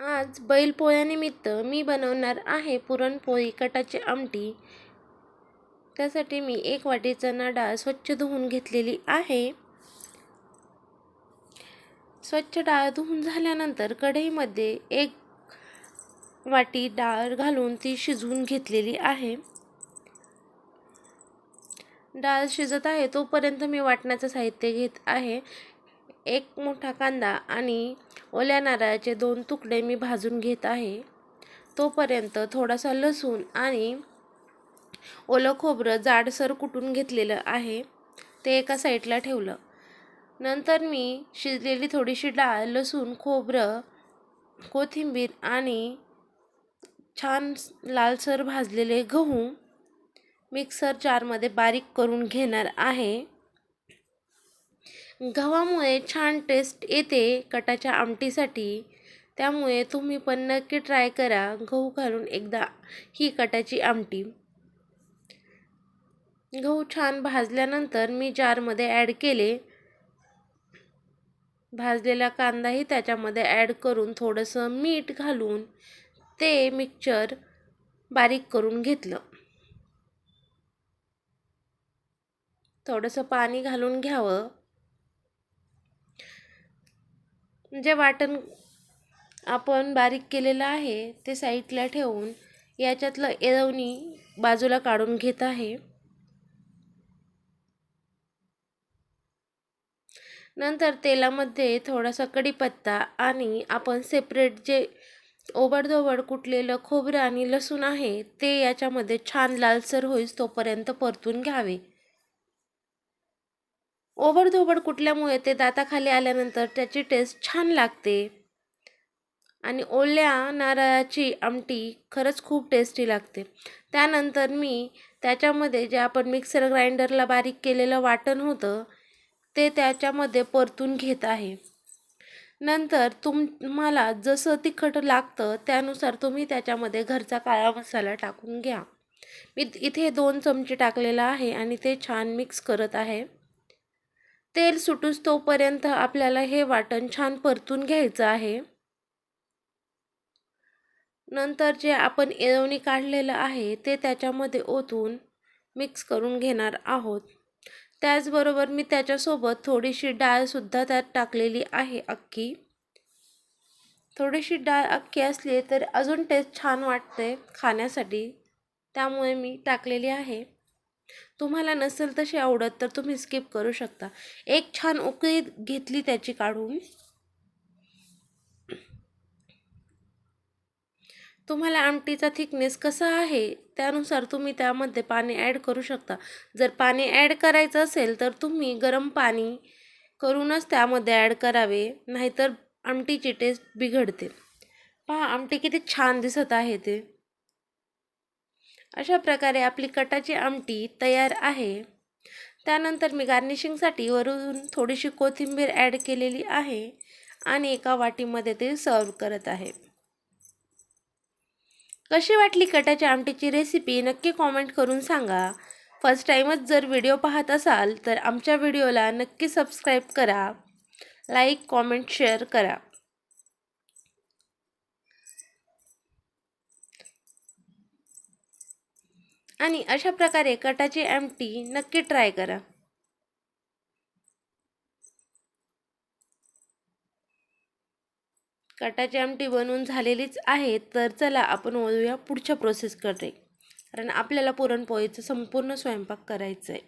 आज बैलपोळ्यानिमित्त मी बनवणार आहे पुरणपोळी कटाची आमटी. त्यासाठी मी एक वाटी चणा डाळ स्वच्छ धुवून घेतलेली आहे. स्वच्छ डाळ धुवून झाल्यानंतर कढईमध्ये एक वाटी डाळ घालून ती शिजवून घेतलेली आहे. डाळ शिजत आहे तोपर्यंत मी वाटण्याचं साहित्य घेत आहे. एक मोठा कांदा आणि ओल्या नारळाचे दोन तुकडे मी भाजून घेत आहे. तोपर्यंत थोडासा लसूण आणि ओलं खोबरं जाडसर कुटून घेतलेलं आहे. ते एका साईडला ठेवलं. नंतर मी शिजलेली थोडीशी डाळ लसूण खोबरं कोथिंबीर आणि छान लालसर भाजलेले गहू मिक्सर जारमध्ये बारीक करून घेणार आहे. गव्हामुळे छान टेस्ट येते कटाच्या आमटीसाठी. त्यामुळे तुम्ही पण नक्की ट्राय करा. गहू घालून एकदा ही कटाची आमटी. गहू छान भाजल्यानंतर मी जारमध्ये ॲड केले. भाजलेला कांदाही त्याच्यामध्ये ॲड करून थोडंसं मीठ घालून ते मिक्सचर बारीक करून घेतलं. थोडंसं पाणी घालून घ्यावं. जे वाटण आपण बारीक केलेलं आहे ते साईडला ठेवून याच्यातलं एरवणी बाजूला काढून घेत आहे. नंतर तेलामध्ये थोडासा कढीपत्ता आणि आपण सेपरेट जे ओबडधोबड कुटलेलं खोबरं आणि लसूण आहे ते याच्यामध्ये छान लालसर होईस तोपर्यंत परतून घ्यावे. ओबडधोबड कुटल्यामुळे ते दाताखाली आल्यानंतर त्याची टेस्ट छान लागते. आणि ओल्या नारळाची आमटी खरंच खूप टेस्टी लागते. त्यानंतर मी त्याच्यामध्ये जे आपण मिक्सर ग्राइंडरला बारीक केलेलं वाटण होतं ते त्याच्यामध्ये परतून घेत आहे. नंतर तुम्हाला जसं तिखट लागतं त्यानुसार तुम्ही त्याच्यामध्ये घरचा काळा मसाला टाकून घ्या. मी इथे दोन चमचे टाकलेला आहे आणि ते छान मिक्स करत आहे. तेल सुटूस तोपर्यंत आपल्याला हे वाटण छान परतून घ्यायचं आहे. नंतर जे आपण एरवणी काढलेलं आहे ते त्याच्यामध्ये ओतून मिक्स करून घेणार आहोत. त्याचबरोबर मी त्याच्यासोबत थोडीशी डाळसुद्धा त्यात टाकलेली आहे अख्खी. थोडीशी डाळ अख्खी असली तर अजून टेस्ट छान वाटते खाण्यासाठी. त्यामुळे मी टाकलेली आहे. तुम्हाला नसेल तशी आवडत तर तुम्ही स्किप करू शकता. एक छान उकळी घेतली त्याची काढून. तुम्हाला आमटीचा थिकनेस कसा आहे त्यानुसार तुम्ही त्यामध्ये पाणी ॲड करू शकता. जर पाणी ॲड करायचं असेल तर तुम्ही गरम पाणी करूनच त्यामध्ये ॲड करावे नाहीतर आमटीची टेस्ट बिघडते. पहा आमटी किती छान दिसत आहे ते. अशा प्रकारे आपली कटाची आमटी तयार आहे. त्यानंतर मी गार्निशिंगसाठी वरून थोडीशी कोथिंबीर ॲड केलेली आहे आणि एका वाटीमध्ये ते सर्व करत आहे. कशी वाटली कटाच्या आमटीची रेसिपी नक्की कॉमेंट करून सांगा. फर्स्ट टाईमच जर व्हिडिओ पाहत असाल तर आमच्या व्हिडिओला नक्की सबस्क्राईब करा. लाईक कॉमेंट शेअर करा. आणि अशा प्रकारे कटाची आमटी नक्की ट्राय करा. कटाची आमटी बनवून झालेलीच आहे तर चला आपण वळूया पुढच्या प्रोसेसकडे कारण आपल्याला पुरणपोळीचं संपूर्ण स्वयंपाक करायचं आहे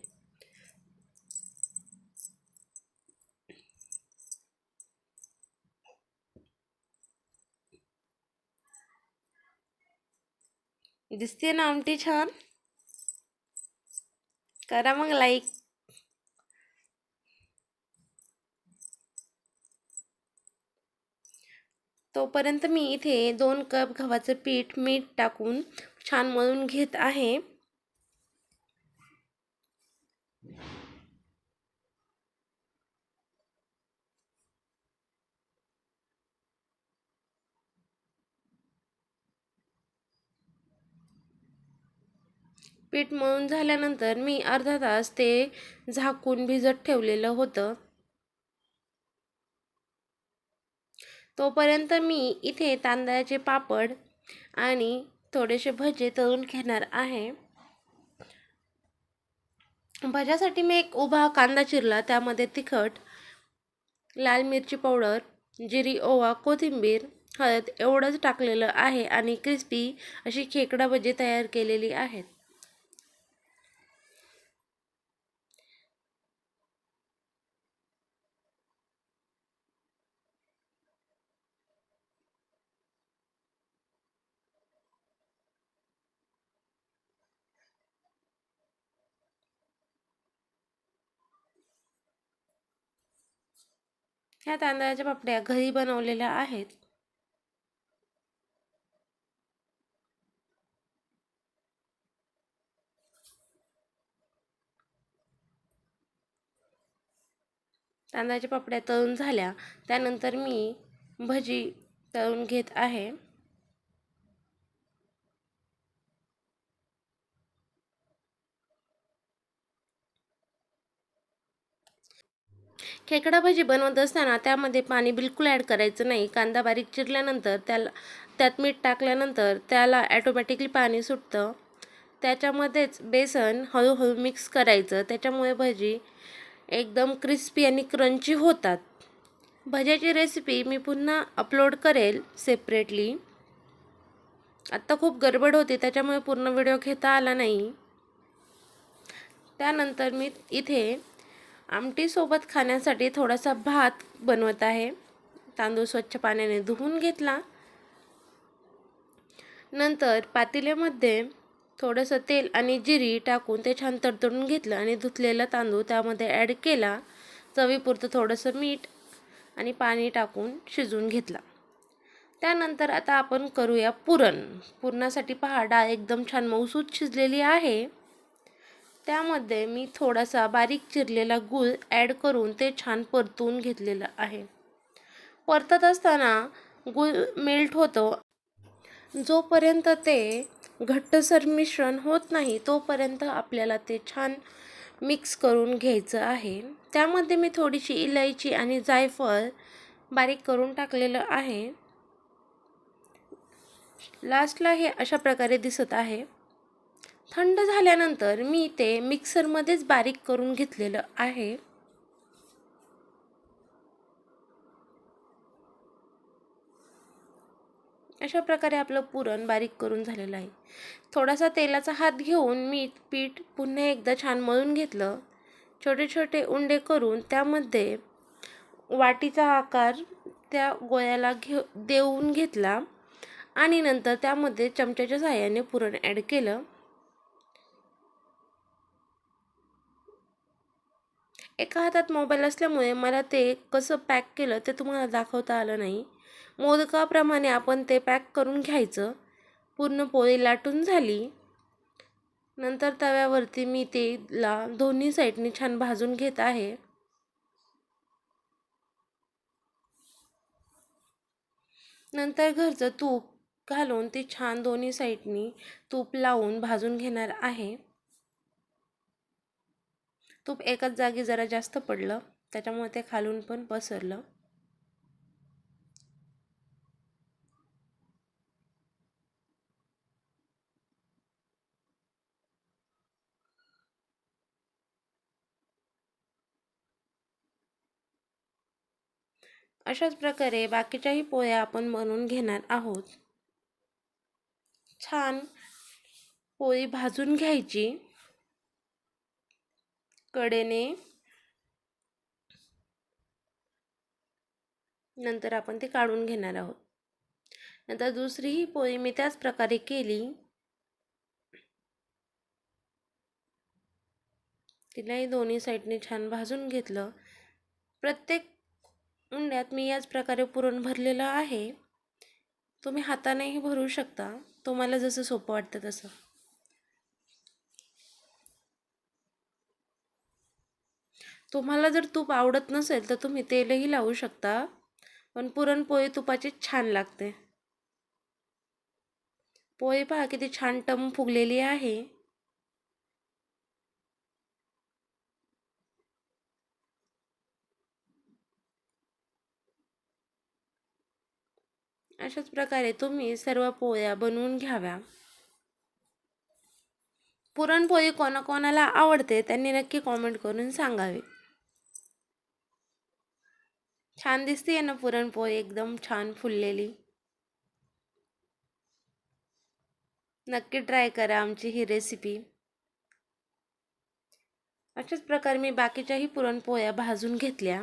दिसते ना आमटी छान? करा मग लाईक तोपर्यंत मी इथे दोन कप गव्हाचं पीठ मीठ टाकून छान मळून घेत आहे. पीठ मळून झाल्यानंतर मी अर्धा तास ते झाकून भिजत ठेवलेलं होतं. तोपर्यंत मी इथे तांदळाचे पापड आणि थोडेसे भजे तळून घेणार आहे. भज्यासाठी मी एक उभा कांदा चिरला त्यामध्ये तिखट लाल मिरची पावडर जिरी ओवा कोथिंबीर हळद एवढंच टाकलेलं आहे आणि क्रिस्पी अशी खेकडा भजी तयार केलेली आहेत. ह्या तांदळाच्या पापड्या घरी बनवलेल्या आहेत. तांदळाच्या पापड्या तळून झाल्या. त्यानंतर मी भजी तळून घेत आहे. खेकडा भाजी बनवत असताना त्यामध्ये पाणी बिलकुल ॲड करायचं नाही. कांदा बारीक चिरल्यानंतर त्याला त्यात मीठ टाकल्यानंतर त्याला ॲटोमॅटिकली पाणी सुटतं. त्याच्यामध्येच बेसन हळूहळू मिक्स करायचं. त्याच्यामुळे भजी एकदम क्रिस्पी आणि क्रंची होतात. भज्याची रेसिपी मी पुन्हा अपलोड करेल सेपरेटली आत्ता खूप गडबड होती त्याच्यामुळे पूर्ण व्हिडिओ घेता आला नाही. त्यानंतर मी इथे आमटीसोबत खाण्यासाठी थोडासा भात बनवत आहे. तांदूळ स्वच्छ पाण्याने धुवून घेतला. नंतर पातेल्यामध्ये थोडंसं तेल आणि जिरी टाकून ते छान तडतडून घेतलं आणि धुतलेला तांदूळ त्यामध्ये ॲड केला. चवीपुरतं थोडंसं मीठ आणि पाणी टाकून शिजवून घेतला. त्यानंतर आता आपण करूया पुरण. पुरणासाठी पहा डाळ एकदम छान मऊसूत शिजलेली आहे. त्यामध्ये मी थोडासा बारीक चिरलेला गूळ ॲड करून ते छान परतून घेतलेलं आहे. परतत असताना गूळ मेल्ट होतो. जोपर्यंत ते घट्टसर मिश्रण होत नाही तोपर्यंत आपल्याला ते छान मिक्स करून घ्यायचं आहे. त्यामध्ये मी थोडीशी इलायची आणि जायफळ बारीक करून टाकलेलं आहे. लास्टला हे अशा प्रकारे दिसत आहे. थंड झाल्यानंतर मी ते मिक्सरमध्येच बारीक करून घेतलेलं आहे. अशा प्रकारे आपलं पुरण बारीक करून झालेलं आहे. थोडासा तेलाचा हात घेऊन मी पीठ पुन्हा एकदा छान मळून घेतलं. छोटे छोटे उंडे करून त्यामध्ये वाटीचा आकार त्या गोळ्याला घे देऊन घेतला आणि नंतर त्यामध्ये चमच्याच्या सहाय्याने पुरण ॲड केलं. एका हातात मोबाईल असल्यामुळे मला ते कसं पॅक केलं ते तुम्हाला दाखवता आलं नाही. मोदकाप्रमाणे आपण ते पॅक करून घ्यायचं. पूर्ण पोळी लाटून झाली. नंतर तव्यावरती मी तेला दोन्ही साईडनी छान भाजून घेत आहे. नंतर घरचं तूप घालून ती छान दोन्ही साईडनी तूप लावून भाजून घेणार आहे. तूप एकाच जागी जरा जास्त पडलं त्याच्यामुळे ते खालून पण पसरलं. अशाच प्रकारे बाकीच्याही पोळ्या आपण बनवून घेणार आहोत. छान पोळी भाजून घ्यायची. कडेने. नंतर आपण ते काढून घेणार आहोत. नंतर दुसरीही पोळी मी त्याच प्रकारे केली. तिलाही दोन्ही साईडने छान भाजून घेतलं. प्रत्येक उंड्यात मी याच प्रकारे पुरण भरलेलं आहे. तुम्ही हातानेही भरू शकता. तुम्हाला जसं सोपं वाटतं तसं. तुम्हाला जर तूप आवडत नसेल तर तुम्ही तेलही लावू शकता. पण पुरणपोळी तुपाची छान लागते. पोळी पहा किती छान टम फुगलेली आहे. अशाच प्रकारे तुम्ही सर्व पोळ्या बनवून घ्याव्या. पुरणपोळी कोणाकोणाला आवडते त्यांनी नक्की कॉमेंट करून सांगावे. छान दिसते ना पुरणपोळी एकदम छान फुललेली. नक्की ट्राय करा आमची ही रेसिपी अशाच प्रकारे मी बाकीच्याही पुरणपोळ्या भाजून घेतल्या.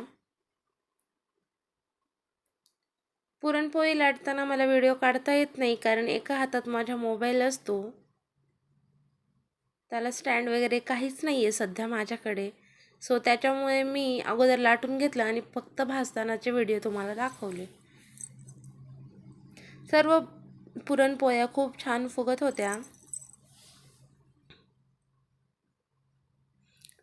पुरणपोळी लाटताना मला व्हिडिओ काढता येत नाही कारण एका हातात माझा मोबाईल असतो. त्याला स्टँड वगैरे काहीच नाही आहे सध्या माझ्याकडे. सो त्याच्यामुळे मी अगोदर लाटून घेतलं आणि फक्त भाजतानाचे व्हिडिओ तुम्हाला दाखवले. सर्व पुरणपोळ्या खूप छान फुगत होत्या.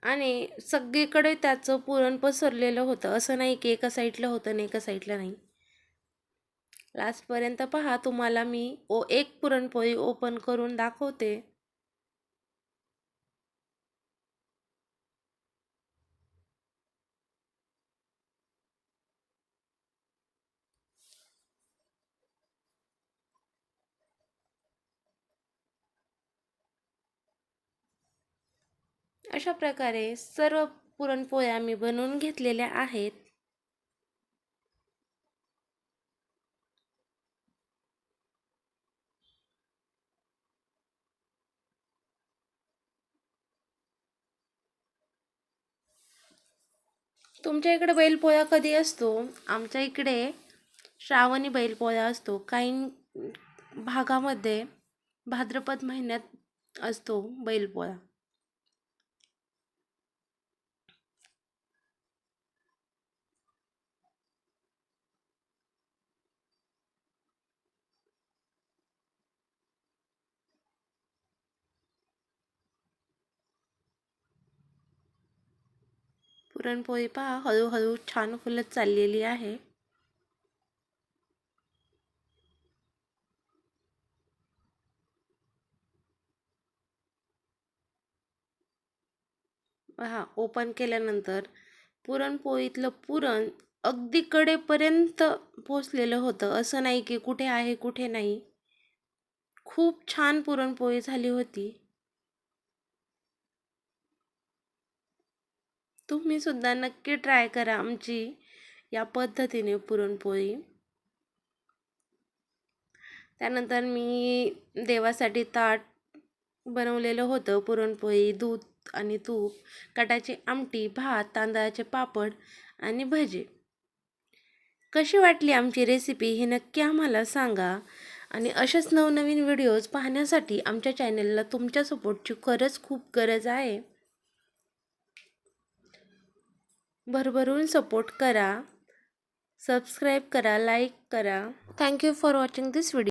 आणि सगळीकडे त्याचं पुरण पसरलेलं होतं. असं नाही की एका साईडला होतं आणि एका साईडला नाही. लास्टपर्यंत पहा तुम्हाला मी ओ एक पुरणपोळी ओपन करून दाखवते. अशा प्रकारे सर्व पुरणपोळ्या मी बनवून घेतलेल्या आहेत. तुमच्या इकडे बैलपोळा कधी असतो? आमच्या इकडे श्रावणी बैलपोळा असतो. काही भागामध्ये भाद्रपद महिन्यात असतो बैलपोळा. पुरणपोळी पहा. हळूहळू छान फुलत चाललेली आहे. हा ओपन केल्यानंतर पुरणपोळीतलं पुरण अगदी कडेपर्यंत पोचलेलं होतं. असं नाही की कुठे आहे कुठे नाही. खूप छान पुरणपोळी झाली होती. तुम्ही सुद्धा नक्की ट्राय करा आमची या पद्धतीने पुरणपोळी. त्यानंतर मी देवासाठी ताट बनवलेलं होतं पुरणपोळी दूध आणि तूप कटाची आमटी भात तांदळाचे पापड आणि भजे. कशी वाटली आमची रेसिपी हे नक्की आम्हाला सांगा आणि अशाच नवनवीन व्हिडिओज पाहण्यासाठी आमच्या चॅनलला तुमच्या सपोर्टची खरंच खूप गरज आहे. भरभरून सपोर्ट करा. सबस्क्राईब करा लाईक करा. Thank you for watching this video.